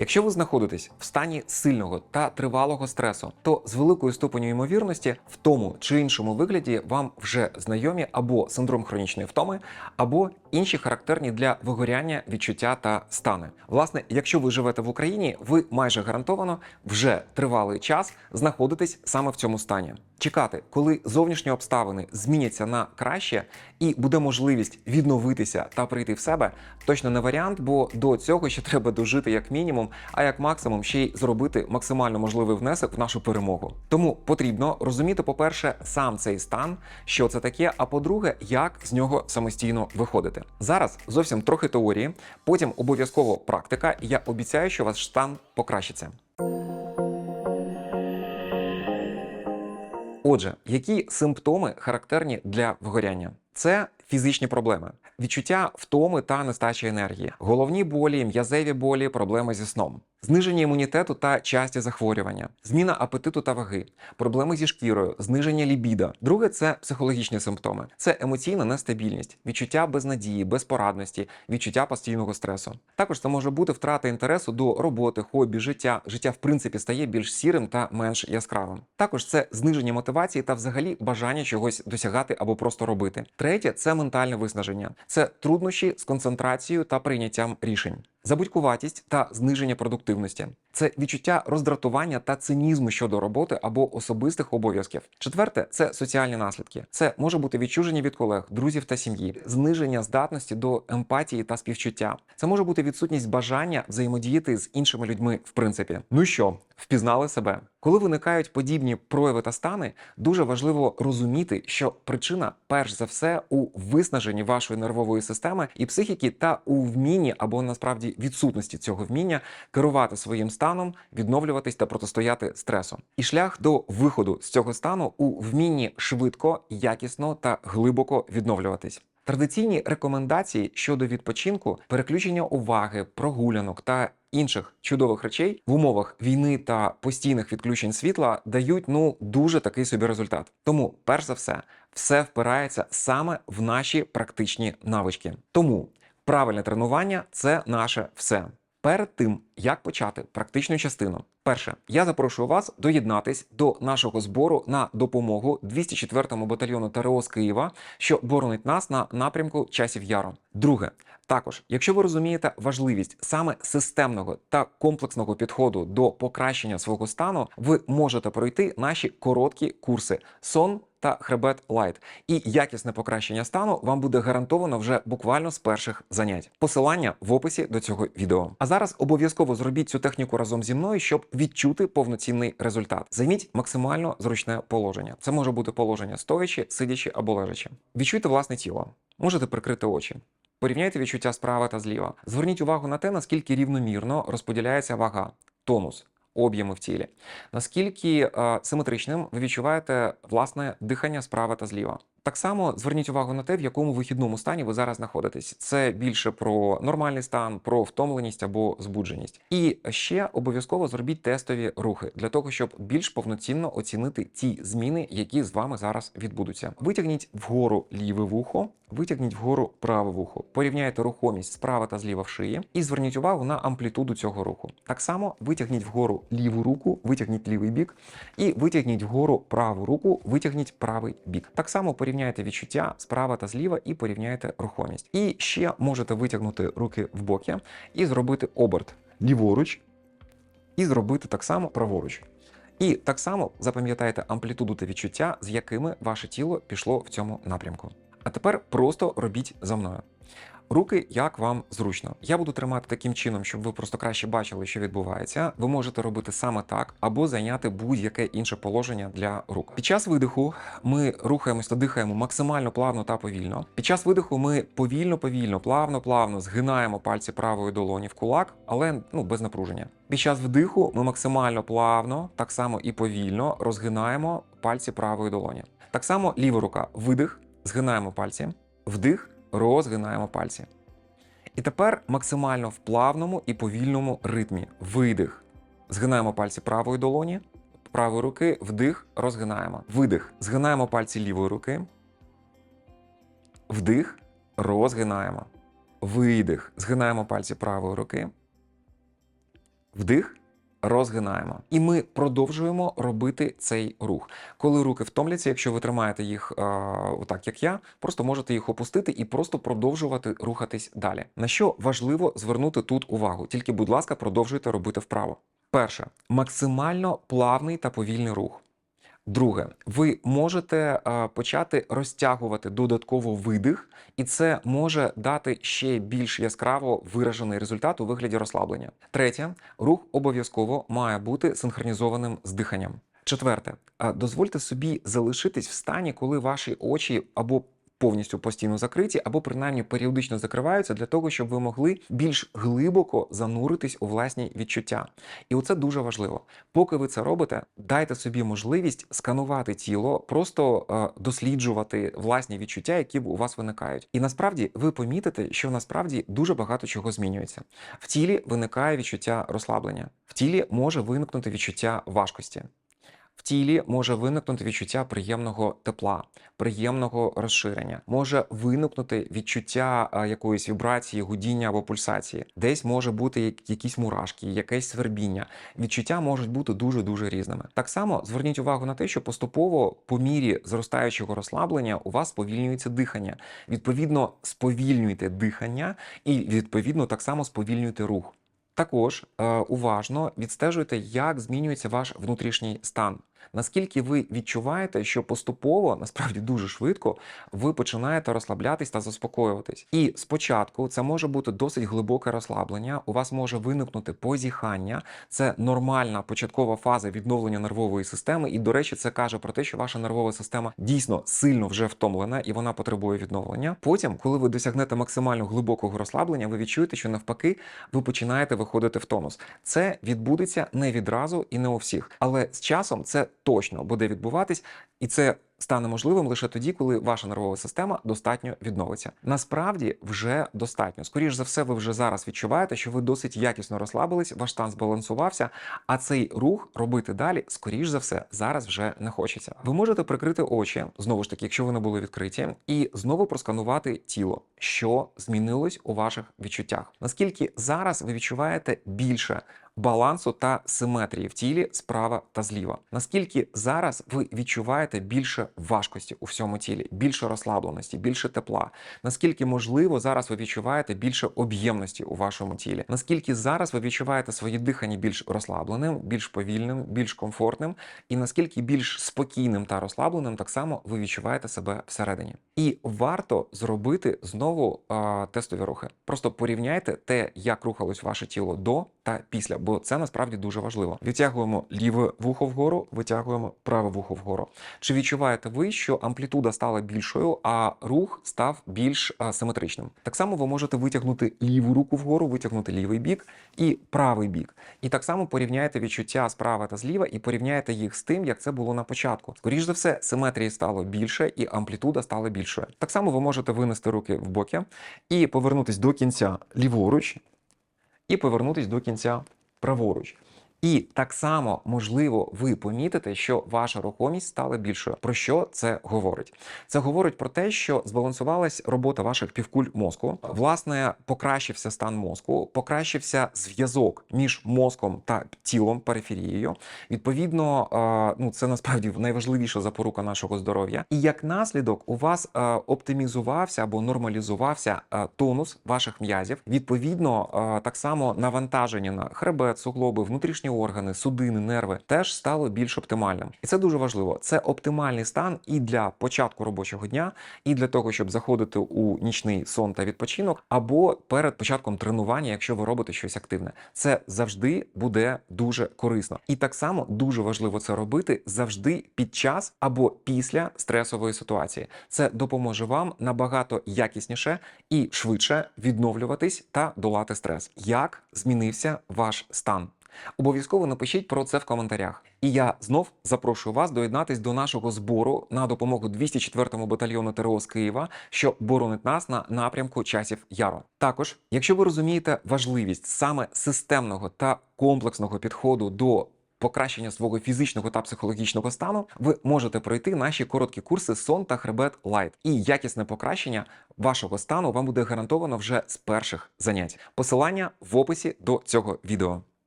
Якщо ви знаходитесь в стані сильного та тривалого стресу, то з великою ступеню ймовірності в тому чи іншому вигляді вам вже знайомі або синдром хронічної втоми, або інші характерні для вигоряння відчуття та стани. Власне, якщо ви живете в Україні, ви майже гарантовано вже тривалий час знаходитесь саме в цьому стані. Чекати, коли зовнішні обставини зміняться на краще і буде можливість відновитися та прийти в себе, точно не варіант, бо до цього ще треба дожити як мінімум, а як максимум ще й зробити максимально можливий внесок в нашу перемогу. Тому потрібно розуміти, по-перше, сам цей стан, що це таке, а по-друге, як з нього самостійно виходити. Зараз зовсім трохи теорії, потім обов'язково практика, і я обіцяю, що ваш стан покращиться. Отже, які симптоми характерні для вигоряння? Це фізичні проблеми, відчуття втоми та нестачі енергії, головні болі, м'язеві болі, проблеми зі сном, зниження імунітету та часті захворювання, зміна апетиту та ваги, проблеми зі шкірою, зниження лібіда. Друге це психологічні симптоми, це емоційна нестабільність, відчуття безнадії, безпорадності, відчуття постійного стресу. Також це може бути втрата інтересу до роботи, хобі, життя. Життя в принципі стає більш сірим та менш яскравим. Також це зниження мотивації та взагалі бажання чогось досягати або просто робити. Третє це ментальне виснаження, це труднощі з концентрацією та прийняттям рішень. Забудькуватість та зниження продуктивності це відчуття роздратування та цинізму щодо роботи або особистих обов'язків. Четверте це соціальні наслідки. Це може бути відчуження від колег, друзів та сім'ї, зниження здатності до емпатії та співчуття. Це може бути відсутність бажання взаємодіяти з іншими людьми. В принципі, ну що, впізнали себе? Коли виникають подібні прояви та стани, дуже важливо розуміти, що причина, перш за все, у виснаженні вашої нервової системи і психіки, та у вмінні або насправді відсутності цього вміння керувати своїм станом, відновлюватись та протистояти стресу. І шлях до виходу з цього стану у вмінні швидко, якісно та глибоко відновлюватись. Традиційні рекомендації щодо відпочинку, переключення уваги, прогулянок та інших чудових речей в умовах війни та постійних відключень світла дають ну дуже такий собі результат. Тому, перш за все, все впирається саме в наші практичні навички. Тому правильне тренування це наше все. Перед тим як почати практичну частину, перше, я запрошую вас доєднатись до нашого збору на допомогу 204-му батальйону ТРО з Києва, що боронить нас на напрямку часів яру. Друге, також, якщо ви розумієте важливість саме системного та комплексного підходу до покращення свого стану, ви можете пройти наші короткі курси сон. Та хребет лайт і якісне покращення стану вам буде гарантовано вже буквально з перших занять. Посилання в описі до цього відео. А зараз обов'язково зробіть цю техніку разом зі мною, щоб відчути повноцінний результат. Займіть максимально зручне положення. Це може бути положення стоячи, сидячи або лежачи. Відчуйте власне тіло. Можете прикрити очі. Порівняйте відчуття справа та зліва. Зверніть увагу на те, наскільки рівномірно розподіляється вага, тонус, об'єми в тілі. Наскільки е, симетричним ви відчуваєте власне дихання справа та зліва. Так само зверніть увагу на те, в якому вихідному стані ви зараз знаходитесь. Це більше про нормальний стан, про втомленість або збудженість. І ще обов'язково зробіть тестові рухи для того, щоб більш повноцінно оцінити ті зміни, які з вами зараз відбудуться. Витягніть вгору ліве вухо, витягніть вгору праве вухо, порівняйте рухомість справа та зліва в шиї і зверніть увагу на амплітуду цього руху. Так само витягніть вгору ліву руку, витягніть лівий бік, і витягніть вгору праву руку, витягніть правий бік. Так само порівняйте відчуття справа та зліва і порівняйте рухомість. І ще можете витягнути руки в боки і зробити оберт ліворуч, і зробити так само праворуч. І так само запам'ятайте амплітуду та відчуття, з якими ваше тіло пішло в цьому напрямку. А тепер просто робіть за мною. Руки як вам зручно. Я буду тримати таким чином, щоб ви просто краще бачили, що відбувається. Ви можете робити саме так, або зайняти будь-яке інше положення для рук. Під час видиху ми рухаємося та дихаємо максимально плавно та повільно. Під час видиху ми повільно, повільно, плавно, плавно згинаємо пальці правої долоні в кулак, але ну без напруження. Під час вдиху ми максимально плавно, так само і повільно розгинаємо пальці правої долоні. Так само ліва рука видих, згинаємо пальці, вдих розгинаємо пальці. І тепер максимально в плавному і повільному ритмі. Видих. Згинаємо пальці правої долоні, правої руки, вдих, розгинаємо. Видих. Згинаємо пальці лівої руки. Вдих, розгинаємо. Видих. Згинаємо пальці правої руки. Вдих. Розгинаємо, і ми продовжуємо робити цей рух. Коли руки втомляться, якщо ви тримаєте їх е, отак, як я, просто можете їх опустити і просто продовжувати рухатись далі. На що важливо звернути тут увагу? Тільки, будь ласка, продовжуйте робити вправо. Перше максимально плавний та повільний рух. Друге, ви можете почати розтягувати додатково видих, і це може дати ще більш яскраво виражений результат у вигляді розслаблення. Третє, рух обов'язково має бути синхронізованим з диханням. Четверте, дозвольте собі залишитись в стані, коли ваші очі або повністю постійно закриті, або принаймні періодично закриваються для того, щоб ви могли більш глибоко зануритись у власні відчуття. І оце дуже важливо. Поки ви це робите, дайте собі можливість сканувати тіло, просто е, досліджувати власні відчуття, які у вас виникають. І насправді ви помітите, що насправді дуже багато чого змінюється. В тілі виникає відчуття розслаблення, в тілі може виникнути відчуття важкості. В тілі може виникнути відчуття приємного тепла, приємного розширення, може виникнути відчуття якоїсь вібрації, гудіння або пульсації. Десь може бути якісь мурашки, якесь свербіння. Відчуття можуть бути дуже дуже різними. Так само зверніть увагу на те, що поступово, по мірі зростаючого розслаблення, у вас сповільнюється дихання. Відповідно, сповільнюйте дихання і відповідно так само сповільнюйте рух. Також е, уважно відстежуйте, як змінюється ваш внутрішній стан. Наскільки ви відчуваєте, що поступово, насправді дуже швидко, ви починаєте розслаблятись та заспокоюватись. І спочатку це може бути досить глибоке розслаблення. У вас може виникнути позіхання. Це нормальна початкова фаза відновлення нервової системи. І, до речі, це каже про те, що ваша нервова система дійсно сильно вже втомлена і вона потребує відновлення. Потім, коли ви досягнете максимально глибокого розслаблення, ви відчуєте, що навпаки ви починаєте виходити в тонус. Це відбудеться не відразу і не у всіх, але з часом це точно буде відбуватись, і це стане можливим лише тоді, коли ваша нервова система достатньо відновиться. Насправді вже достатньо. Скоріш за все, ви вже зараз відчуваєте, що ви досить якісно розслабились, ваш стан збалансувався, а цей рух робити далі, скоріш за все, зараз вже не хочеться. Ви можете прикрити очі, знову ж таки, якщо вони були відкриті, і знову просканувати тіло, що змінилось у ваших відчуттях. Наскільки зараз ви відчуваєте більше балансу та симетрії в тілі справа та зліва. Наскільки зараз ви відчуваєте більше важкості у всьому тілі, більше розслабленості, більше тепла? Наскільки можливо зараз ви відчуваєте більше об'ємності у вашому тілі? Наскільки зараз ви відчуваєте своє дихання більш розслабленим, більш повільним, більш комфортним, і наскільки більш спокійним та розслабленим так само ви відчуваєте себе всередині? І варто зробити знову е, тестові рухи. Просто порівняйте те, як рухалось ваше тіло до та після, бо це насправді дуже важливо. Витягуємо ліве вухо вгору, витягуємо праве вухо вгору. Чи відчуваєте ви, що амплітуда стала більшою, а рух став більш симетричним? Так само ви можете витягнути ліву руку вгору, витягнути лівий бік і правий бік. І так само порівняєте відчуття справа та зліва і порівняєте їх з тим, як це було на початку. Скоріш за все, симетрії стало більше і амплітуда стала більшою. Так само ви можете винести руки в боки і повернутись до кінця ліворуч і повернутись до кінця праворуч. І так само можливо ви помітите, що ваша рухомість стала більшою. Про що це говорить? Це говорить про те, що збалансувалась робота ваших півкуль мозку. Власне, покращився стан мозку, покращився зв'язок між мозком та тілом, периферією. Відповідно, е, ну це насправді найважливіша запорука нашого здоров'я. І як наслідок, у вас е, оптимізувався або нормалізувався е, тонус ваших м'язів. Відповідно, так само навантаження на хребет, суглоби, внутрішні органи, судини, нерви теж стало більш оптимальним. І це дуже важливо. Це оптимальний стан і для початку робочого дня, і для того, щоб заходити у нічний сон та відпочинок, або перед початком тренування, якщо ви робите щось активне. Це завжди буде дуже корисно. І так само дуже важливо це робити завжди під час або після стресової ситуації. Це допоможе вам набагато якісніше і швидше відновлюватись та долати стрес. Як змінився ваш стан? Обов'язково напишіть про це в коментарях. І я знов запрошую вас доєднатись до нашого збору на допомогу 204-му батальйону ТРО з Києва, що боронить нас на напрямку часів Яру. Також, якщо ви розумієте важливість саме системного та комплексного підходу до покращення свого фізичного та психологічного стану, ви можете пройти наші короткі курси сон та хребет Лайт. І якісне покращення вашого стану вам буде гарантовано вже з перших занять. Посилання в описі до цього відео.